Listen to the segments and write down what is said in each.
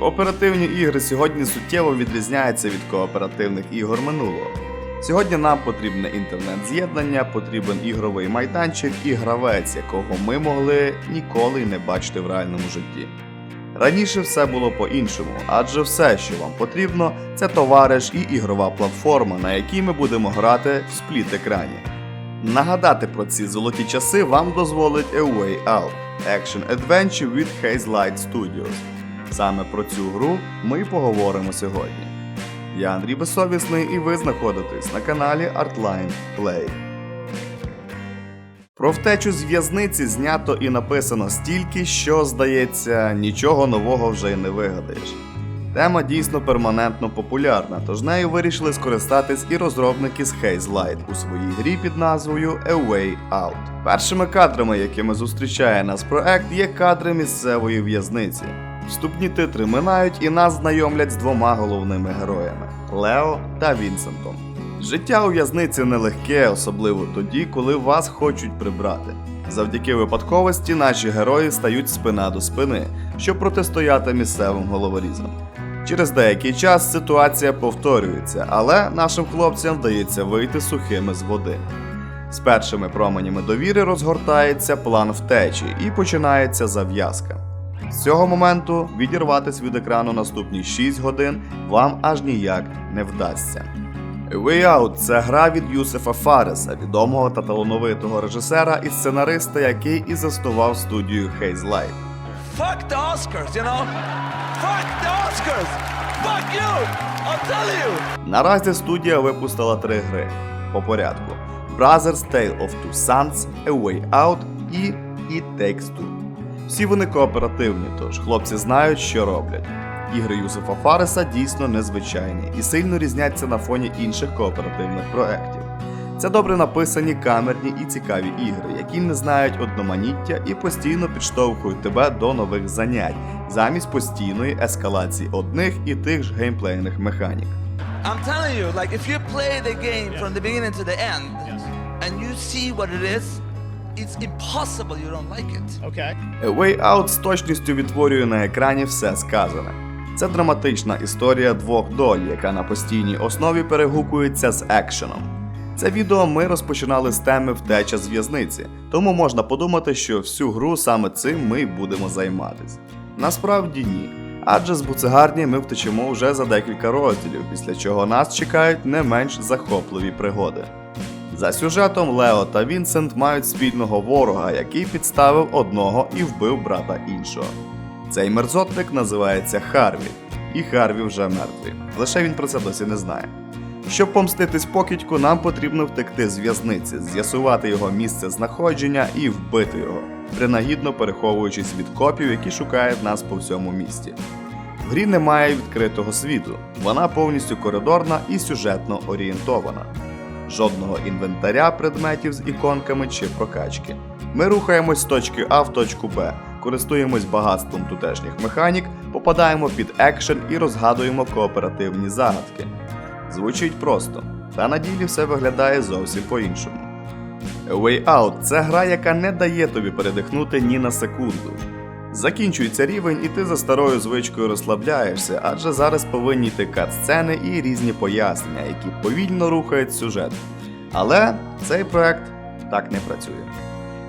Кооперативні ігри сьогодні суттєво відрізняються від кооперативних ігор минулого. Сьогодні нам потрібне інтернет-з'єднання, потрібен ігровий майданчик і гравець, якого ми могли ніколи не бачити в реальному житті. Раніше все було по-іншому, адже все, що вам потрібно, це товариш і ігрова платформа, на якій ми будемо грати в спліт екрані. Нагадати про ці золоті часи вам дозволить A Way Out Action Adventure від Hazelight Studios. Саме про цю гру ми поговоримо сьогодні. Я Андрій Безсовісний і ви знаходитесь на каналі Artline Play. Про втечу з в'язниці знято і написано стільки, що, здається, нічого нового вже й не вигадаєш. Тема дійсно перманентно популярна, тож нею вирішили скористатись і розробники з Hazelight у своїй грі під назвою A Way Out. Першими кадрами, якими зустрічає нас проект, є кадри місцевої в'язниці. Вступні титри минають і нас знайомлять з двома головними героями Лео та Вінсентом. Життя у в'язниці нелегке, особливо тоді, коли вас хочуть прибрати. Завдяки випадковості наші герої стають спина до спини, щоб протистояти місцевим головорізам. Через деякий час ситуація повторюється, але нашим хлопцям вдається вийти сухими з води. З першими променями довіри розгортається план втечі і починається зав'язка. З цього моменту відірватися від екрану наступні 6 годин вам аж ніяк не вдасться. A Way Out – це гра від Юсефа Фареса, відомого та талановитого режисера і сценариста, який і заснував студію Hazelight. Fuck the Oscars, you know? Fuck the Oscars! Fuck you! I'll tell you! Наразі студія випустила три гри по порядку: Brothers Tale of Two Sons, A Way Out і It Takes Two. Всі вони кооперативні, тож хлопці знають, що роблять. Ігри Юсефа Фареса дійсно незвичайні і сильно різняться на фоні інших кооперативних проєктів. Це добре написані камерні і цікаві ігри, які не знають одноманіття і постійно підштовхують тебе до нових занять, замість постійної ескалації одних і тих ж геймплейних механік. I'm telling you, like, if you play the game from the beginning to the end, and you see what it is, it's impossible you don't like it. Okay. A Way Out з точністю відтворює на екрані все сказане. Це драматична історія двох доль, яка на постійній основі перегукується з екшеном. Це відео ми розпочинали з теми втеча з в'язниці, тому можна подумати, що всю гру саме цим ми й будемо займатись. Насправді ні. Адже з буцегарні ми втечемо вже за декілька розділів, після чого нас чекають не менш захопливі пригоди. За сюжетом Лео та Вінсент мають спільного ворога, який підставив одного і вбив брата іншого. Цей мерзотник називається Харві, і Харві вже мертвий. Лише він про це досі не знає. Щоб помститись покидьку, нам потрібно втекти з в'язниці, з'ясувати його місце знаходження і вбити його, принагідно переховуючись від копів, які шукають нас по всьому місті. В грі немає відкритого світу, вона повністю коридорна і сюжетно орієнтована. Жодного інвентаря, предметів з іконками чи прокачки. Ми рухаємось з точки А в точку Б, користуємось багатством тутешніх механік, попадаємо під екшен і розгадуємо кооперативні загадки. Звучить просто, та на ділі все виглядає зовсім по-іншому. Way Out це гра, яка не дає тобі передихнути ні на секунду. Закінчується рівень, і ти за старою звичкою розслабляєшся, адже зараз повинні йти кат-сцени і різні пояснення, які повільно рухають сюжет. Але цей проект так не працює.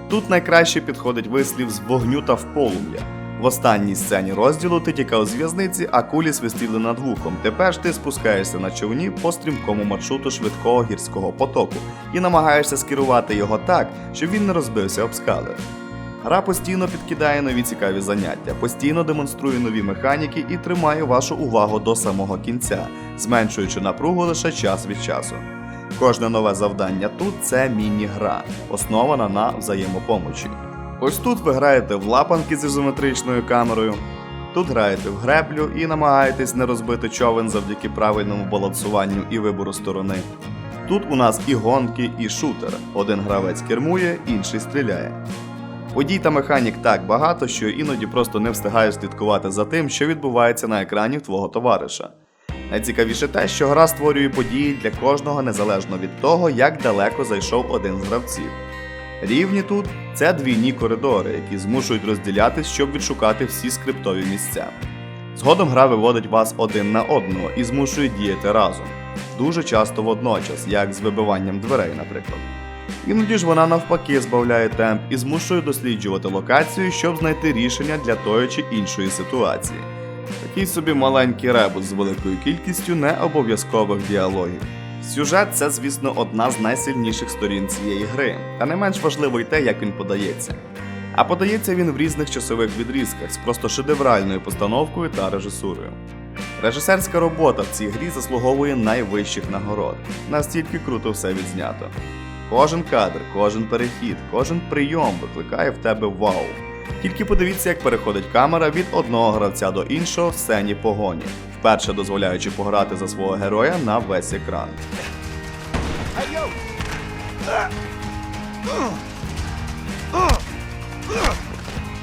Тут найкраще підходить вислів з вогню та в полум'я. В останній сцені розділу ти тікав з в'язниці, а кулі свистіли над вухом. Тепер ти спускаєшся на човні по стрімкому маршруту швидкого гірського потоку і намагаєшся скерувати його так, щоб він не розбився об скали. Гра постійно підкидає нові цікаві заняття, постійно демонструє нові механіки і тримає вашу увагу до самого кінця, зменшуючи напругу лише час від часу. Кожне нове завдання тут це міні-гра, основана на взаємопомочі. Ось тут ви граєте в лапанки з ізометричною камерою, тут граєте в греблю і намагаєтесь не розбити човен завдяки правильному балансуванню і вибору сторони. Тут у нас і гонки, і шутер. Один гравець кермує, інший стріляє. Подій та механік так багато, що іноді просто не встигаєш слідкувати за тим, що відбувається на екрані твого товариша. Найцікавіше те, що гра створює події для кожного незалежно від того, як далеко зайшов один з гравців. Рівні тут це двійні коридори, які змушують розділятись, щоб відшукати всі скриптові місця. Згодом гра виводить вас один на одного і змушує діяти разом, дуже часто водночас, як з вибиванням дверей, наприклад. Іноді ж вона навпаки збавляє темп і змушує досліджувати локацію, щоб знайти рішення для тої чи іншої ситуації. Такий собі маленький ребус з великою кількістю необов'язкових діалогів. Сюжет це, звісно, одна з найсильніших сторін цієї гри, та не менш важливо й те, як він подається. А подається він в різних часових відрізках з просто шедевральною постановкою та режисурою. Режисерська робота в цій грі заслуговує найвищих нагород. Настільки круто все відзнято. Кожен кадр, кожен перехід, кожен прийом викликає в тебе вау. Тільки подивіться, як переходить камера від одного гравця до іншого в сцені погоні, вперше дозволяючи пограти за свого героя на весь екран.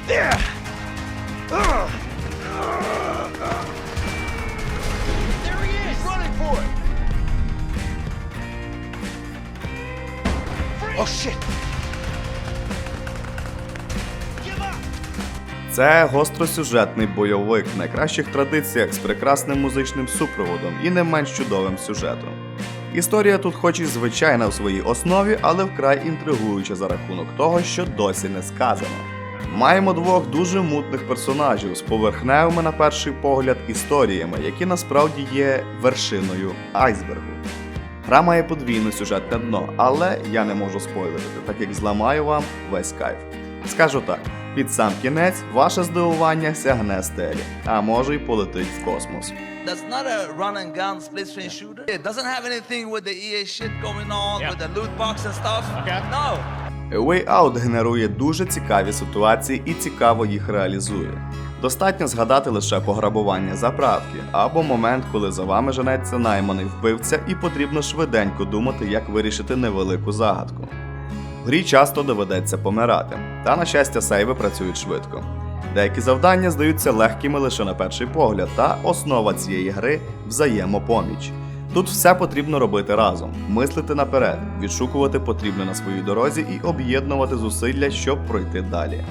There Oh shit! Це гостросюжетний бойовик в найкращих традиціях з прекрасним музичним супроводом і не менш чудовим сюжетом. Історія тут, хоч і звичайна в своїй основі, але вкрай інтригуюча за рахунок того, що досі не сказано. Маємо двох дуже мутних персонажів з поверхневими на перший погляд історіями, які насправді є вершиною айсбергу. Гра має подвійне сюжетне дно, але я не можу спойлерити, так як зламаю вам весь кайф. Скажу так, під сам кінець ваше здивування сягне стелі, а може й полетить в космос. That's not a run and gun split screen shooter. It doesn't have anything with the EA shit going on, Yeah. with the loot box and stuff. Okay. No. A Way Out генерує дуже цікаві ситуації і цікаво їх реалізує. Достатньо згадати лише пограбування заправки або момент, коли за вами женеться найманий вбивця, і потрібно швиденько думати, як вирішити невелику загадку. В грі часто доведеться помирати, та на щастя, сейви працюють швидко. Деякі завдання здаються легкими лише на перший погляд, та основа цієї гри взаємопоміч. Тут все потрібно робити разом, мислити наперед, відшукувати потрібне на своїй дорозі і об'єднувати зусилля, щоб пройти далі.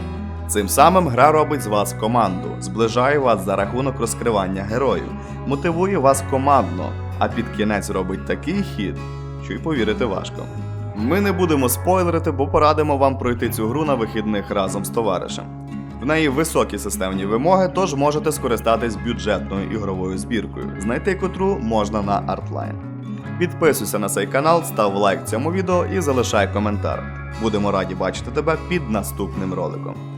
Цим самим гра робить з вас команду, зближає вас за рахунок розкривання героїв, мотивує вас командно, а під кінець робить такий хід, що й повірити важко. Ми не будемо спойлерити, бо порадимо вам пройти цю гру на вихідних разом з товаришем. В неї високі системні вимоги, тож можете скористатись бюджетною ігровою збіркою, знайти котру можна на Artline. Підписуйся на цей канал, став лайк цьому відео і залишай коментар. Будемо раді бачити тебе під наступним роликом.